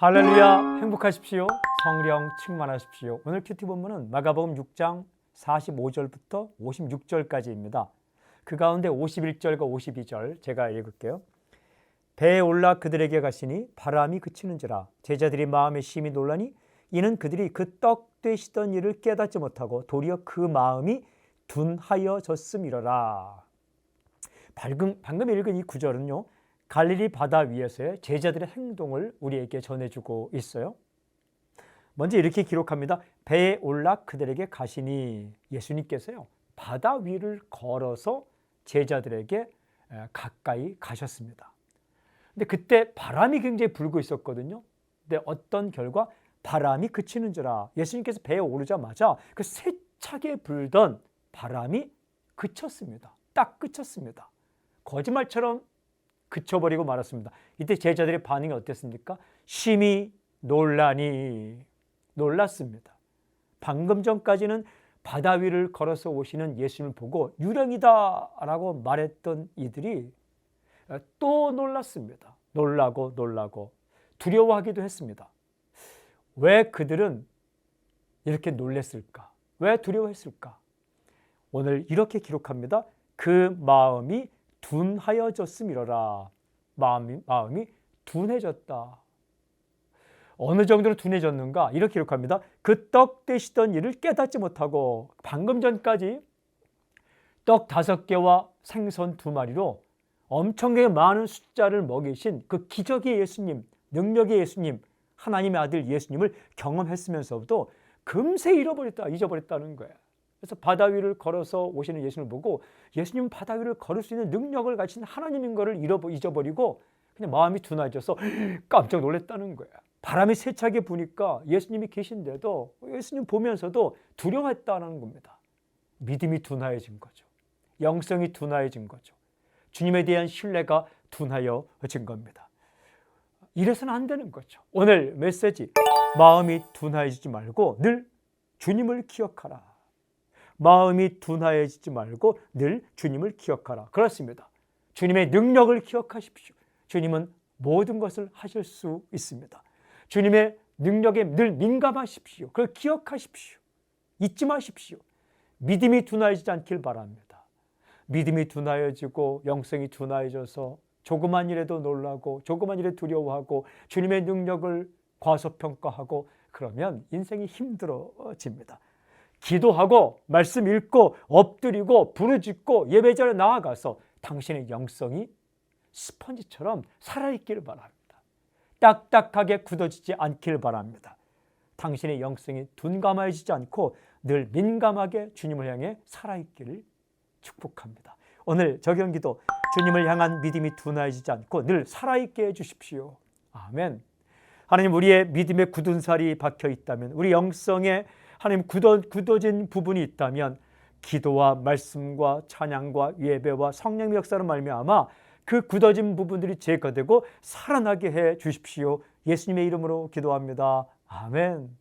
할렐루야. 행복하십시오. 성령 충만하십시오. 오늘 큐티 본문은 마가복음 6장 45절부터 56절까지입니다. 그 가운데 51절과 52절 제가 읽을게요. 배에 올라 그들에게 가시니 바람이 그치는지라 제자들이 마음에 심히 놀라니 이는 그들이 그 떡 되시던 일을 깨닫지 못하고 도리어 그 마음이 둔하여졌음이러라. 방금, 방금 읽은 이 구절은요 갈릴리 바다 위에서의 제자들의 행동을 우리에게 전해주고 있어요. 먼저 이렇게 기록합니다. 배에 올라 그들에게 가시니 예수님께서요 바다 위를 걸어서 제자들에게 가까이 가셨습니다. 근데 그때 바람이 굉장히 불고 있었거든요. 근데 어떤 결과 바람이 그치는 줄아 예수님께서 배에 오르자마자 그 세차게 불던 바람이 그쳤습니다. 딱 그쳤습니다. 거짓말처럼 그쳐버리고 말았습니다. 이때 제자들의 반응이 어땠습니까? 심히 놀라니 놀랐습니다. 방금 전까지는 바다 위를 걸어서 오시는 예수님을 보고 유령이다라고 말했던 이들이 또 놀랐습니다. 놀라고 놀라고 두려워하기도 했습니다. 왜 그들은 이렇게 놀랬을까? 왜 두려워했을까? 오늘 이렇게 기록합니다. 그 마음이 둔하여졌음이러라. 마음이, 마음이 둔해졌다. 어느 정도로 둔해졌는가? 이렇게 기록합니다. 그 떡 되시던 일을 깨닫지 못하고 방금 전까지 떡 다섯 개와 생선 두 마리로 엄청나게 많은 숫자를 먹이신 그 기적의 예수님, 능력의 예수님, 하나님의 아들 예수님을 경험했으면서도 금세 잃어버렸다, 잊어버렸다는 거예요. 그래서 바다 위를 걸어서 오시는 예수님을 보고 예수님은 바다 위를 걸을 수 있는 능력을 가진 하나님인 것을 잊어버리고 그냥 마음이 둔해져서 깜짝 놀랐다는 거야. 바람이 세차게 부니까 예수님이 계신데도 예수님 보면서도 두려워했다는 겁니다. 믿음이 둔하여진 거죠. 영성이 둔하여진 거죠. 주님에 대한 신뢰가 둔하여진 겁니다. 이래서는 안 되는 거죠. 오늘 메시지 마음이 둔하여지지 말고 늘 주님을 기억하라. 마음이 둔하여지지 말고 늘 주님을 기억하라. 그렇습니다. 주님의 능력을 기억하십시오. 주님은 모든 것을 하실 수 있습니다. 주님의 능력에 늘 민감하십시오. 그걸 기억하십시오. 잊지 마십시오. 믿음이 둔하여지지 않길 바랍니다. 믿음이 둔하여지고 영성이 둔하여져서 조그만 일에도 놀라고 조그만 일에 두려워하고 주님의 능력을 과소평가하고 그러면 인생이 힘들어집니다. 기도하고 말씀 읽고 엎드리고 부르짖고 예배자로 나아가서 당신의 영성이 스펀지처럼 살아있기를 바랍니다. 딱딱하게 굳어지지 않길 바랍니다. 당신의 영성이 둔감해지지 않고 늘 민감하게 주님을 향해 살아있기를 축복합니다. 오늘 적용기도 주님을 향한 믿음이 둔해지지 않고 늘 살아있게 해주십시오. 아멘. 하나님 우리의 믿음에 굳은 살이 박혀 있다면 우리 영성에 하나님 굳어, 굳어진 부분이 있다면 기도와 말씀과 찬양과 예배와 성령의 역사로 말미암아 그 굳어진 부분들이 제거되고 살아나게 해 주십시오. 예수님의 이름으로 기도합니다. 아멘.